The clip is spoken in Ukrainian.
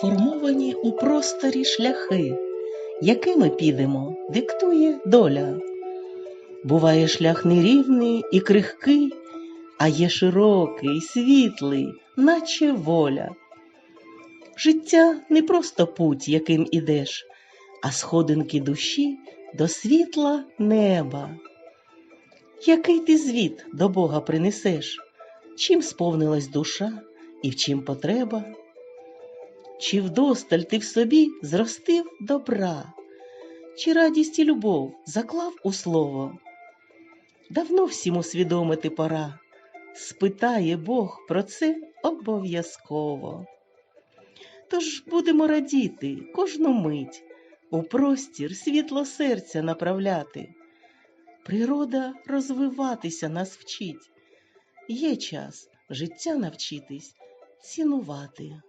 Проложені у просторі шляхи, якими підемо, диктує доля. Буває шлях нерівний і крихкий, а є широкий, світлий, наче воля. Життя не просто путь, яким ідеш, а сходинки душі до світла неба. Який ти звіт до Бога принесеш? Чим сповнилась душа і в чим потреба? Чи вдосталь ти в собі зростив добра, чи радість і любов заклав у слово? Давно всім усвідомити пора, спитає Бог про це обов'язково. Тож будемо радіти кожну мить, у простір світло серця направляти. Природа розвиватися нас вчить. Є час життя навчитись цінувати.